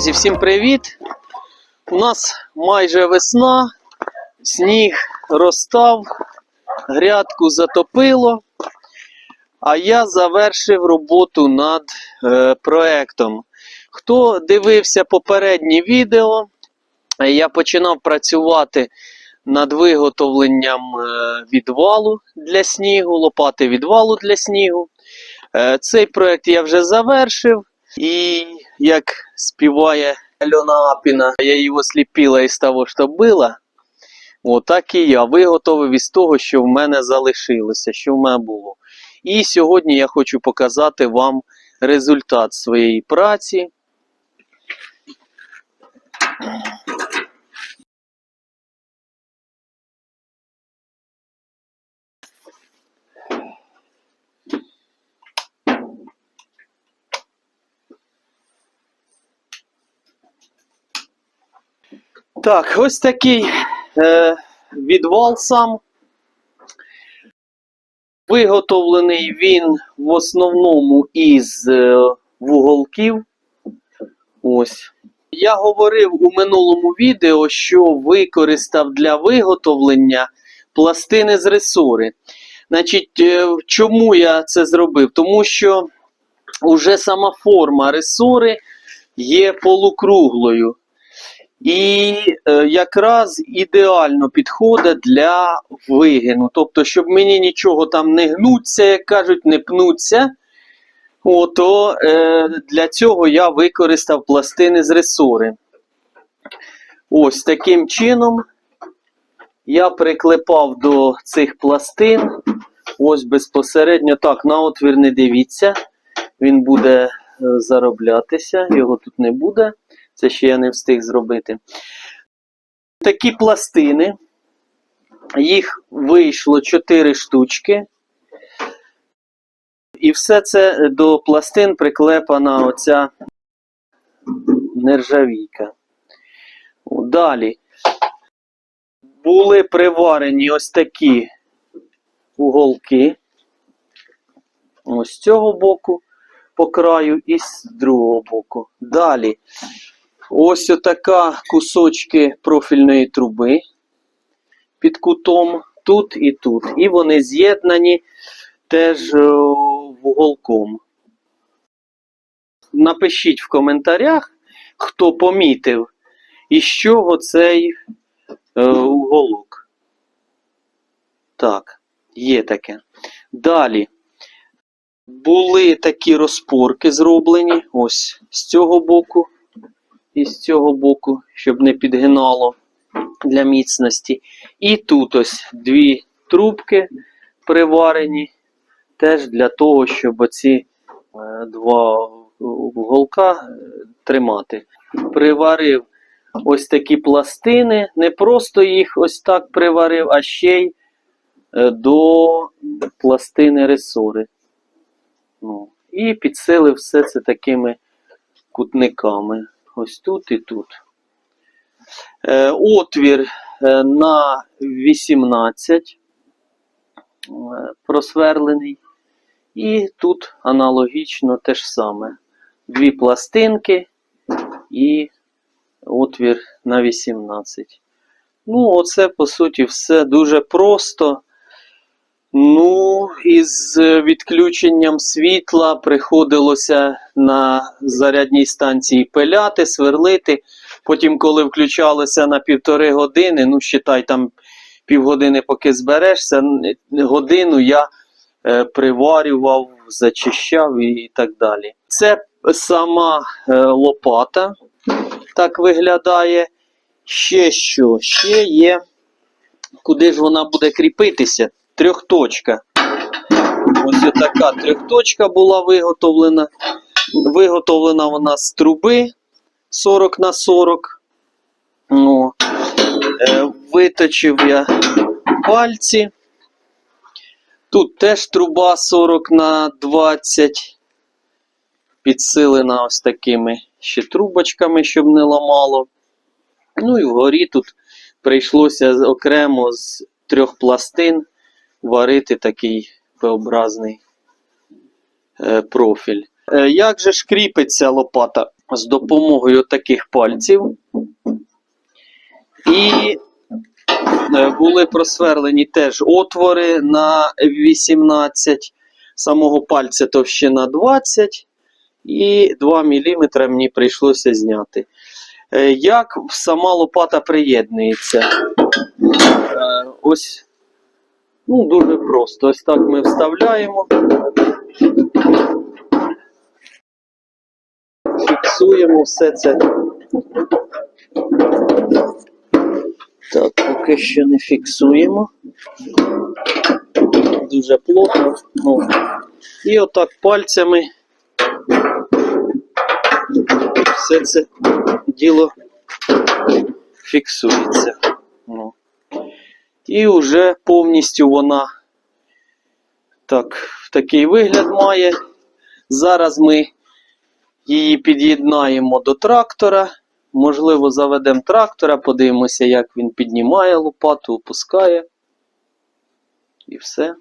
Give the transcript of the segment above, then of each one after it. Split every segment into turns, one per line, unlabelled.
Друзі, всім привіт! У нас майже весна, сніг розстав, грядку затопило, а я завершив роботу над е, проектом. Хто дивився попереднє відео, е, я починав працювати над виготовленням е, відвалу для снігу, лопати відвалу для снігу. Е, Цей проект я вже завершив. І як співає Альона Апіна, я його сліпила із того, що била. Отак і я виготовив із того, що в мене залишилося, що в мене було. І сьогодні я хочу показати вам результат своєї праці. Так, ось такий е, відвал сам. Виготовлений він в основному із е, вуголків. Ось. Я говорив у минулому відео, що використав для виготовлення пластини з ресори. Значить, е, чому я це зробив? Тому що вже сама форма ресори є полукруглою. І е, якраз ідеально підходить для вигину. Тобто, щоб мені нічого там не гнуться, як кажуть, не пнуться. О, е, для цього я використав пластини з ресори. Ось таким чином я приклепав до цих пластин. Ось безпосередньо так, на отвір не дивіться. Він буде е, зароблятися, його тут не буде. Це ще я не встиг зробити. Такі пластини. Їх вийшло 4 штучки. І все це до пластин приклепана оця нержавійка. Далі були приварені ось такі уголки. Ось з цього боку по краю і з другого боку. Далі ось отака кусочки профільної труби під кутом тут і тут. І вони з'єднані теж е, вуголком. Напишіть в коментарях, хто помітив, із чого цей е, уголок. Так, є таке. Далі були такі розпорки зроблені. Ось з цього боку і з цього боку, щоб не підгинало для міцності. І тут ось дві трубки приварені, теж для того, щоб оці е, два вуголка е, тримати. Приварив ось такі пластини, не просто їх ось так приварив, а ще й е, до пластини ресори. Ну, і підсилив все це такими кутниками. Ось тут і тут. Е, отвір е, на 18 е, просверлений. І тут аналогічно те ж саме. Дві пластинки і отвір на 18. Ну, оце, по суті, все дуже просто. Ну, із відключенням світла приходилося на зарядній станції пиляти, сверлити. Потім, коли включалося на півтори години, ну, считай, там півгодини, поки зберешся, годину я е, приварював, зачищав і так далі. Це сама е, лопата так виглядає. Ще що? Ще є, куди ж вона буде кріпитися? Трьохточка. Ось така трьохточка була виготовлена. Виготовлена вона з труби 40 на 40. Ну, е, виточив я пальці. Тут теж труба 40 на 20. Підсилена ось такими ще трубочками, щоб не ламало. Ну і вгорі тут прийшлося окремо з трьох пластин варити такий П-образний е, профіль. Е, як же ж кріпиться лопата? з допомогою таких пальців. І е, були просверлені теж отвори на 18, самого пальця товщина 20 і 2 мм мені прийшлося зняти. Як сама лопата приєднується? Ось ну, дуже просто. Ось так ми вставляємо. Фіксуємо все це. Так, поки що не фіксуємо. Дуже плотно. Ну. І отак пальцями все це діло фіксується. Ну. І вже повністю вона так, такий вигляд має. Зараз ми її під'єднаємо до трактора. Можливо, заведемо трактора, подивимося, як він піднімає лопату, опускає. І все.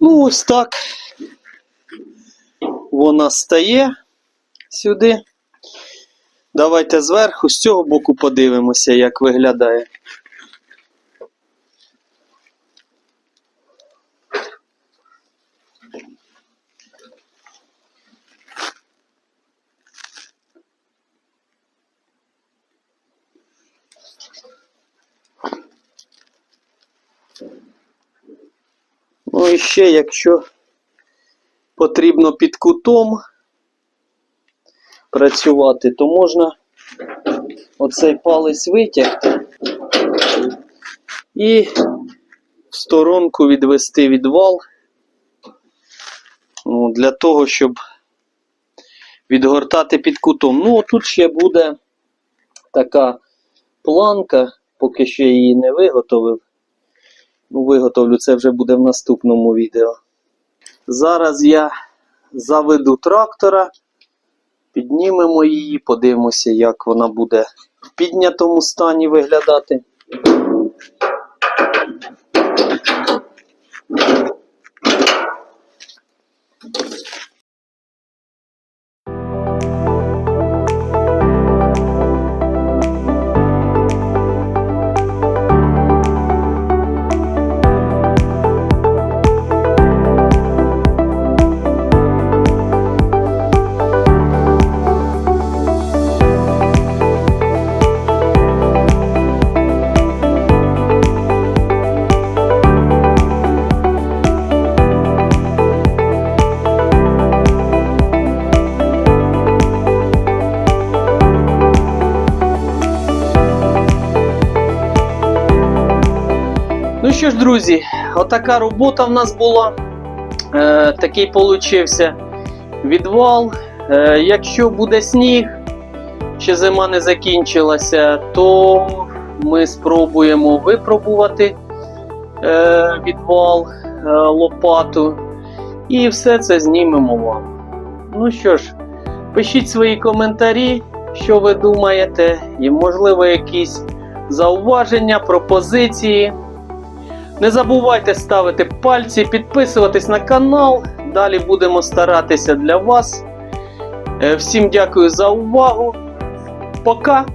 Ну, ось так вона стає сюди. Давайте зверху, з цього боку подивимося, як виглядає. І ще, якщо потрібно під кутом працювати, то можна оцей палець витягти і в сторонку відвести відвал ну, для того, щоб відгортати під кутом. Ну, тут ще буде така планка, поки я її не виготовив. Ну, виготовлю, це вже буде в наступному відео. Зараз я заведу трактора, піднімемо її, подивимося, як вона буде в піднятому стані виглядати. Що ж, друзі, отака робота в нас була. Е, такий получився відвал. Е, якщо буде сніг, ще зима не закінчилася, то ми спробуємо випробувати е, відвал, е, лопату. І все це знімемо вам. Ну що ж, пишіть свої коментарі, що ви думаєте, і, можливо, якісь зауваження, пропозиції. Не забувайте ставити пальці, підписуватись на канал. Далі будемо старатися для вас. Е, Всім дякую за увагу. Пока!